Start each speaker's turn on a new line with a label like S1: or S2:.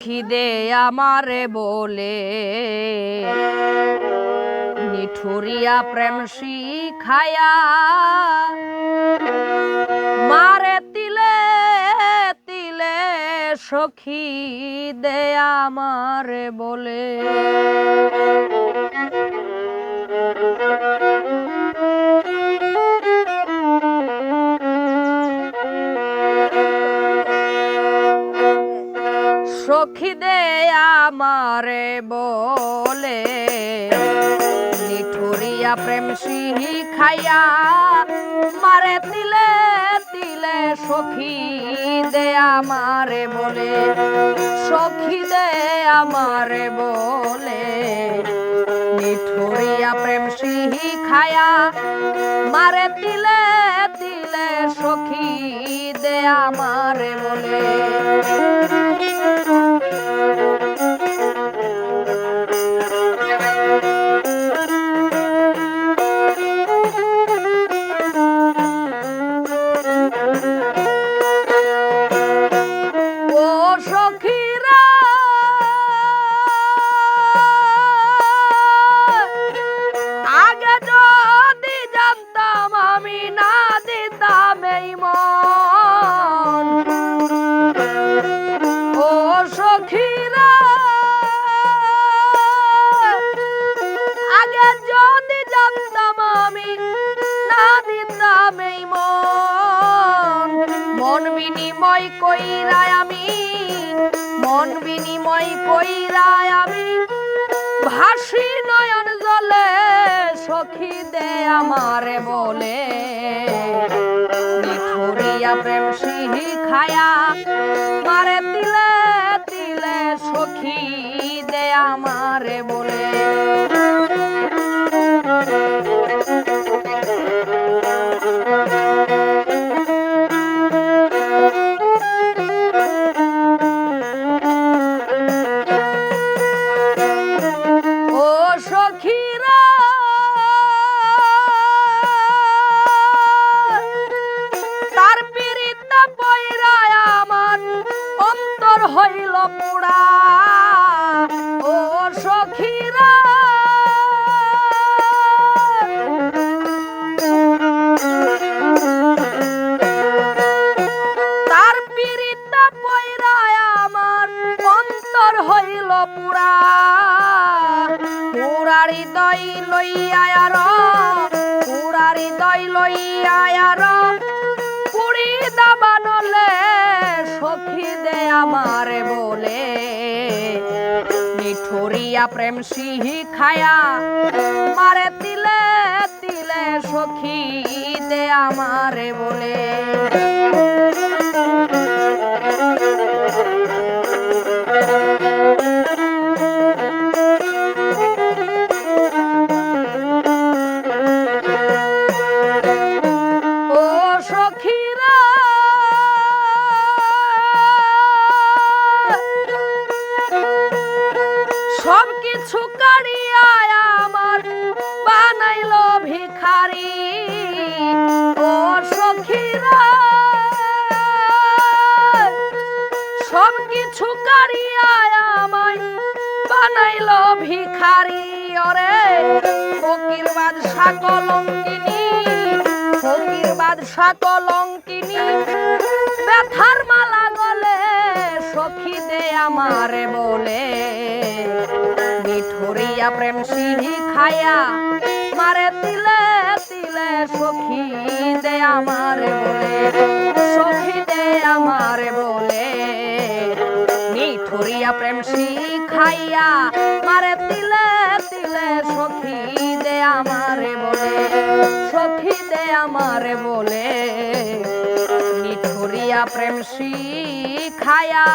S1: খিদে আমারে বলে। নিঠুরিয়া প্রেম শিখায়া মারে তিলে তিলে সখী দে আমারে বলে। সখী দে আমারে বলে। নিঠুরিয়া প্রেম সিহি খাইয়া মারে তিলে তিলে সখী দে আমারে বলে। সখী দে আমারে বলে। নিঠুরিয়া প্রেম সিহি খায়া মারে তিলে তিলে সখী দে আমারে বলে। বিনিময় কইরায় আমি, মন বিনিময় কইরায় আমি। ভাসি নয়ন জলে, সখী দে আমারে বলে। নিঠুরিয়া প্রেম সিহি খায়া, মারে পোড়া ও তার পিরিতা পয়রায় আমার হইল পুরা। পুরারি দই লইয়া আর পুরারি দই লইয়া আর। নিঠুরিয়া প্রেম সিহি খায়া মারে তিলে তিলে সখী দে আমারে বলে কাড়িয়া আমার বানাইল ভিখারি। ও সখীরা সব কিছু আমায় বানাইল ভিখারি। ওরে ফকির বাদশা কলঙ্কিনী ফকির বাদশা কলঙ্কিনী ব্যথার মিঠুরিয়া প্রেম সিঁড়ি খায়া, মারে তিলে তিলে সখী দে আমারে বলে, সখী দে আমারে বলে। মিঠুরিয়া প্রেম শিখাইয়া মারে তিলে তিলে সখী দে আমারে বলে, সখী দে আমারে বলে। মিঠুরিয়া প্রেম শিখায়া